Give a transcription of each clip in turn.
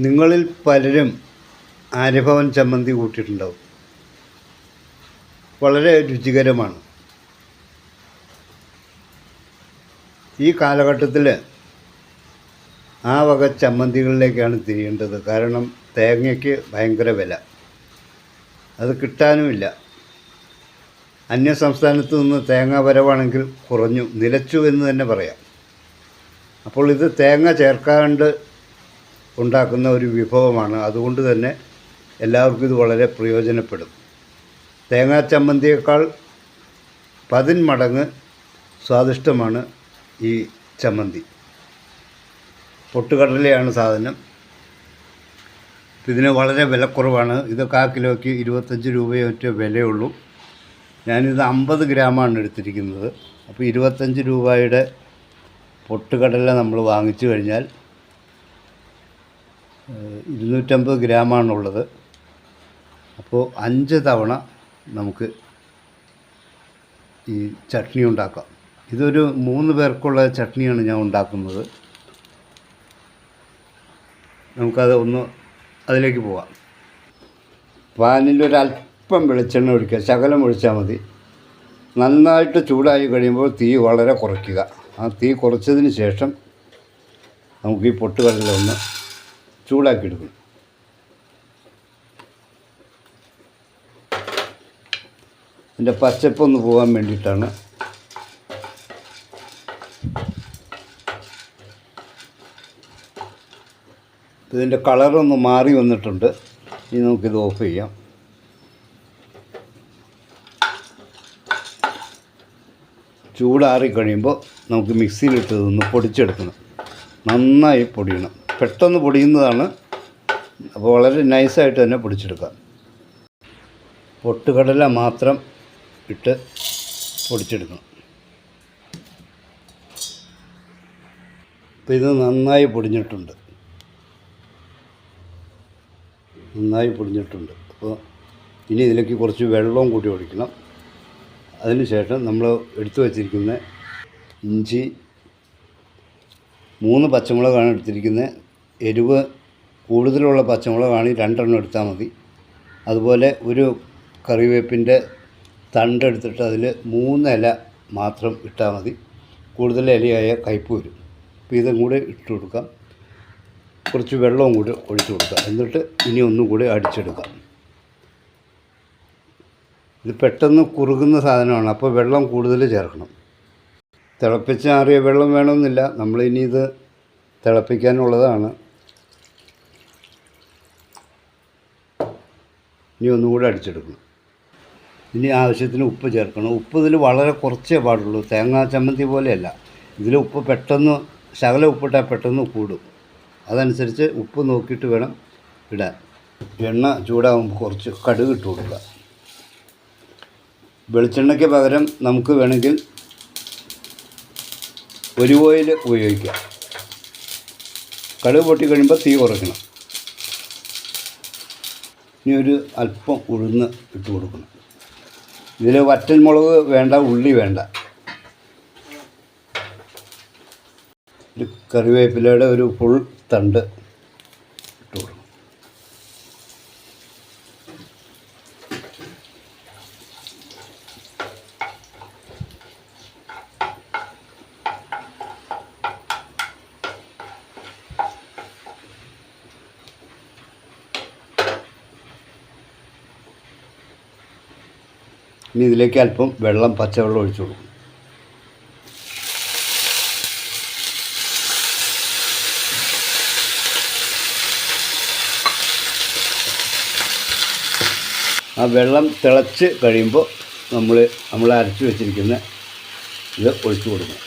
നിങ്ങളിൽ പലരും ആര്യഭവൻ ചമ്മന്തി കൂട്ടിയിട്ടുണ്ടാവും. വളരെ രുചികരമാണ്. ഈ കാലഘട്ടത്തിൽ ആ വക ചമ്മന്തികളിലേക്കാണ് തിരിയേണ്ടത്. കാരണം തേങ്ങയ്ക്ക് ഭയങ്കര വില. അത് കിട്ടാനുമില്ല. അന്യ സംസ്ഥാനത്ത് നിന്ന് തേങ്ങ വരവാണെങ്കിൽ കുറഞ്ഞു. നിലച്ചു എന്ന് തന്നെ പറയാം. അപ്പോൾ ഇത് തേങ്ങ ചേർക്കാണ്ട് ഉണ്ടാക്കുന്ന ഒരു വിഭവമാണ്. അതുകൊണ്ട് തന്നെ എല്ലാവർക്കും ഇത് വളരെ പ്രയോജനപ്പെടും. തേങ്ങാ ചമ്മന്തിയേക്കാൾ പതിന്മടങ്ങ് സ്വാദിഷ്ടമാണ് ഈ ചമ്മന്തി. പൊട്ടുകടലയാണ് സാധനം. ഇതിന് വളരെ വിലക്കുറവാണ്. ഇത് കാ കിലോയ്ക്ക് ഇരുപത്തഞ്ച് രൂപയോ മറ്റോ വിലയുള്ളൂ. ഞാനിത് അമ്പത് ഗ്രാമാണ് എടുത്തിരിക്കുന്നത്. അപ്പോൾ ഇരുപത്തഞ്ച് രൂപയുടെ പൊട്ടുകടല നമ്മൾ വാങ്ങിച്ചു കഴിഞ്ഞാൽ ഇരുന്നൂറ്റമ്പത് ഗ്രാമാണുള്ളത്. അപ്പോൾ അഞ്ച് തവണ നമുക്ക് ഈ ചട്നി ഉണ്ടാക്കാം. ഇതൊരു മൂന്ന് പേർക്കുള്ള ചട്നിയാണ് ഞാൻ ഉണ്ടാക്കുന്നത്. നമുക്കത് ഒന്ന് അതിലേക്ക് പോവാം. പാനിൽ ഒരല്പം വെളിച്ചെണ്ണ ഒഴിക്കുക. ശകലം ഒഴിച്ചാൽ മതി. നന്നായിട്ട് ചൂടായി കഴിയുമ്പോൾ തീ വളരെ കുറയ്ക്കുക. ആ തീ കുറച്ചതിന് ശേഷം നമുക്ക് ഈ പൊട്ടുകടല ഒന്ന് ചൂടാക്കി എടുക്കും അതിന്റെ പച്ചപ്പൊന്ന് പോകാൻ വേണ്ടിയിട്ടാണ്. ഇതിന്റെ കളറൊന്ന് മാറി വന്നിട്ടുണ്ട്. ഇനി നമുക്കിത് ഓഫ് ചെയ്യാം. ചൂടാറി കഴിയുമ്പോൾ നമുക്ക് മിക്സിയിലിട്ട് ഇതൊന്ന് പൊടിച്ചെടുക്കണം. നന്നായി പൊടിയണം. പെട്ടെന്ന് പൊടിയുന്നതാണ്. അപ്പോൾ വളരെ നൈസായിട്ട് തന്നെ പൊടിച്ചെടുക്കാം. പൊട്ടുകടല മാത്രം ഇട്ട് പൊടിച്ചെടുക്കണം. അപ്പോൾ ഇത് നന്നായി പൊടിഞ്ഞിട്ടുണ്ട്. നന്നായി പൊടിഞ്ഞിട്ടുണ്ട്. അപ്പോൾ ഇനി ഇതിലേക്ക് കുറച്ച് വെള്ളവും കൂടി ഒഴിക്കണം. അതിനുശേഷം നമ്മൾ എടുത്തു വച്ചിരിക്കുന്ന ഇഞ്ചി മൂന്ന് പച്ചമുളകാണ് എടുത്തിരിക്കുന്നത്. എരിവ് കൂടുതലുള്ള പച്ചമുളകാണെങ്കിൽ രണ്ടെണ്ണം എടുത്താൽ മതി. അതുപോലെ ഒരു കറിവേപ്പിന്റെ തണ്ടെടുത്തിട്ട് അതിൽ മൂന്ന് ഇല മാത്രം ഇട്ടാൽ മതി. കൂടുതൽ ഇലയായ കയ്പ് വരും. അപ്പോൾ ഇതും കൂടെ ഇട്ട് കൊടുക്കാം. കുറച്ച് വെള്ളവും കൂടി ഒഴിച്ചു കൊടുക്കാം. എന്നിട്ട് ഇനി ഒന്നും കൂടി അടിച്ചെടുക്കാം. ഇത് പെട്ടെന്ന് കുറുകുന്ന സാധനമാണ്. അപ്പോൾ വെള്ളം കൂടുതൽ ചേർക്കണം. തിളപ്പിച്ചാറിയ വെള്ളം വേണമെന്നില്ല. നമ്മളിനി ഇത് തിളപ്പിക്കാനുള്ളതാണ്. ഇനി ഒന്നുകൂടെ അടിച്ചെടുക്കണം. ഇനി ആവശ്യത്തിന് ഉപ്പ് ചേർക്കണം. ഉപ്പ് ഇതിൽ വളരെ കുറച്ചേ പാടുള്ളൂ. തേങ്ങാ ചമ്മന്തി പോലെയല്ല. ഇതിൽ ഉപ്പ് പെട്ടെന്ന് ശകല ഉപ്പിട്ടാൽ പെട്ടെന്ന് കൂടും. അതനുസരിച്ച് ഉപ്പ് നോക്കിയിട്ട് വേണം ഇടാൻ. എണ്ണ ചൂടാകുമ്പോൾ കുറച്ച് കടുക് ഇട്ട് കൊടുക്കുക. വെളിച്ചെണ്ണയ്ക്ക് പകരം നമുക്ക് വേണമെങ്കിൽ ഒരു ഓയിൽ ഉപയോഗിക്കാം. കടുക് പൊട്ടി കഴിയുമ്പോൾ തീ കുറയ്ക്കണം. ഇനി ഒരു അല്പം ഉഴുന്ന് ഇട്ട് കൊടുക്കണം. ഇതിൽ വറ്റൽ മുളക് വേണ്ട ഉള്ളി വേണ്ട. ഒരു കറിവേപ്പിലയുടെ ഒരു ഫുൾ തണ്ട് ഇട്ട് കൊടുക്കണം ഇനി ഇതിലേക്ക് അല്പം വെള്ളം പച്ചവെള്ളം ഒഴിച്ചു കൊടുക്കും. ആ വെള്ളം തിളച്ച് കഴിയുമ്പോൾ നമ്മൾ നമ്മൾ അരച്ച് വെച്ചിരിക്കുന്ന ഇത് ഒഴിച്ചു കൊടുക്കണം.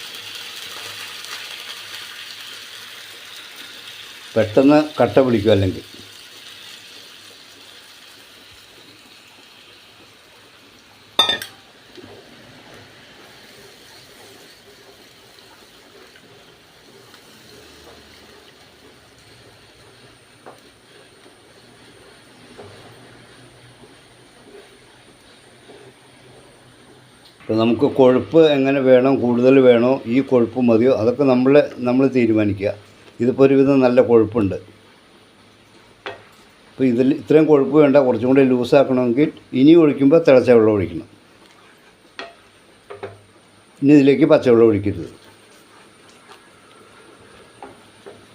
പെട്ടെന്ന് കട്ട പിടിക്കും അല്ലെങ്കിൽ. നമുക്ക് കൊഴുപ്പ് എങ്ങനെ വേണം കൂടുതൽ വേണോ ഈ കൊഴുപ്പ് മതിയോ അതൊക്കെ നമ്മൾ നമ്മൾ തീരുമാനിക്കുക. ഇതിപ്പോൾ ഒരുവിധം നല്ല കൊഴുപ്പുണ്ട്. അപ്പോൾ ഇതിൽ ഇത്രയും കൊഴുപ്പ് വേണ്ട കുറച്ചും കൂടി ലൂസാക്കണമെങ്കിൽ ഇനി ഒഴിക്കുമ്പോൾ തിളച്ച വെള്ളം ഒഴിക്കണം. ഇനി ഇതിലേക്ക് പച്ചവെള്ളം ഒഴിക്കരുത്.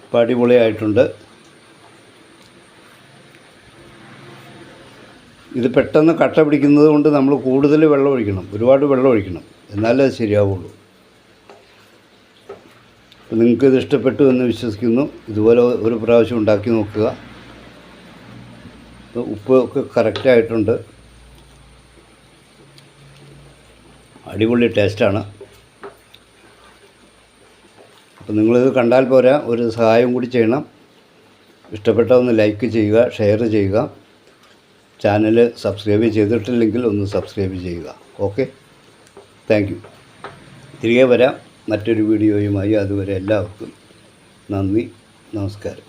അപ്പോൾ അടിപൊളിയായിട്ടുണ്ട്. ഇത് പെട്ടെന്ന് കട്ട പിടിക്കുന്നത് കൊണ്ട് നമ്മൾ കൂടുതൽ വെള്ളം ഒഴിക്കണം. ഒരുപാട് വെള്ളം ഒഴിക്കണം. എന്നാലേ അത് ശരിയാവുള്ളൂ. അപ്പോൾ നിങ്ങൾക്ക് ഇത് ഇഷ്ടപ്പെട്ടു എന്ന് വിശ്വസിക്കുന്നു. ഇതുപോലെ ഒരു പ്രാവശ്യം ഉണ്ടാക്കി നോക്കുക. ഉപ്പ് ഒക്കെ കറക്റ്റായിട്ടുണ്ട് അടിപൊളി ടേസ്റ്റാണ് അപ്പോൾ നിങ്ങളിത് കണ്ടാൽ പോരാ. ഒരു സഹായം കൂടി ചെയ്യണം. ഇഷ്ടപ്പെട്ട ഒന്ന് ലൈക്ക് ചെയ്യുക ഷെയർ ചെയ്യുക. ചാനൽ സബ്സ്ക്രൈബ് ചെയ്തിട്ടില്ലെങ്കിൽ ഒന്ന് സബ്സ്ക്രൈബ് ചെയ്യുക. ഓക്കെ? Thank you. തിരികെ വരാം. മറ്റൊരു വീഡിയോയുമായി അതുവരെ എല്ലാവർക്കും നന്ദി. നമസ്കാരം.